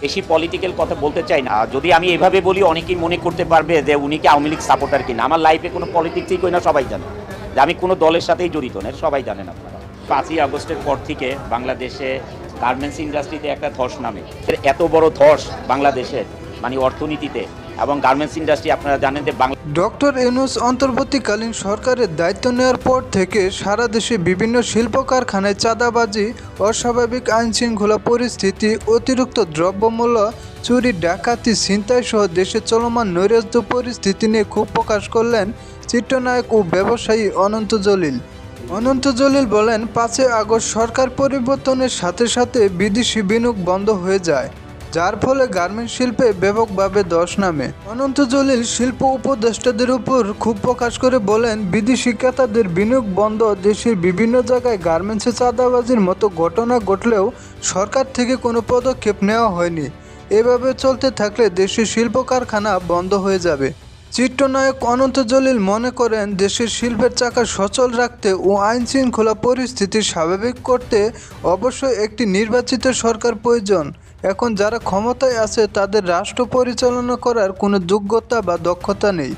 বেশি পলিটিক্যাল কথা বলতে চাই না। যদি আমি এভাবে বলি, অনেকেই মনে করতে পারবে যে উনি কি আওয়ামী লীগ সাপোর্টার কিনা। আমার লাইফে কোনো পলিটিক্সই কই না সবাই জানে। যে আমি কোনো দলের সাথেই জড়িত না সবাই জানেন আপনারা। পাঁচই আগস্টের পর থেকে বাংলাদেশে গার্মেন্টস ইন্ডাস্ট্রিতে একটা ধস নামে। এত বড় ধস বাংলাদেশের মানে অর্থনীতিতে। এবং গার্মেন্টস ইন্ডাস্ট্রি আপনারা জানেন যে বাংলা ডক্টর ইউনুস অন্তর্বর্তীকালীন সরকারের দায়িত্ব নেওয়ার পর থেকে সারা দেশে বিভিন্ন শিল্প কারখানায় চাঁদাবাজি, অস্বাভাবিক আইনশৃঙ্খলা পরিস্থিতি, অতিরিক্ত দ্রব্যমূল্য, চুরি, ডাকাতি ছিনতাই সহ দেশে চলমান নৈরাজ্য পরিস্থিতি নিয়ে ক্ষোভ প্রকাশ করলেন চিত্রনায়ক ও ব্যবসায়ী অনন্ত জলিল। অনন্ত জলিল বলেন, পাঁচই আগস্ট সরকার পরিবর্তনের সাথে সাথে বিদেশি বিনিয়োগ বন্ধ হয়ে যায়। যার ফলে গার্মেন্ট শিল্পে ব্যাপকভাবে দশ নামে। অনন্ত জলিল শিল্প উপদেষ্টাদের উপর ক্ষোভ প্রকাশ করে বলেন, বিদেশি ক্রেতাদের বিনিয়োগ বন্ধ দেশের বিভিন্ন জায়গায় গার্মেন্টসে চাঁদাবাজির মতো ঘটনা ঘটলেও সরকার থেকে কোনো পদক্ষেপ নেওয়া হয়নি। এভাবে চলতে থাকলে দেশের শিল্প কারখানা বন্ধ হয়ে যাবে। চিত্রনায়ক অনন্ত জলিল মনে করেন, দেশের শিল্পের চাকা সচল রাখতে ও আইন শৃঙ্খলা পরিস্থিতি স্বাভাবিক করতে অবশ্যই একটি নির্বাচিত সরকার প্রয়োজন। এখন যারা ক্ষমতায় আছে, তাদের রাষ্ট্র পরিচালনা করার কোনো যোগ্যতা বা দক্ষতা নেই।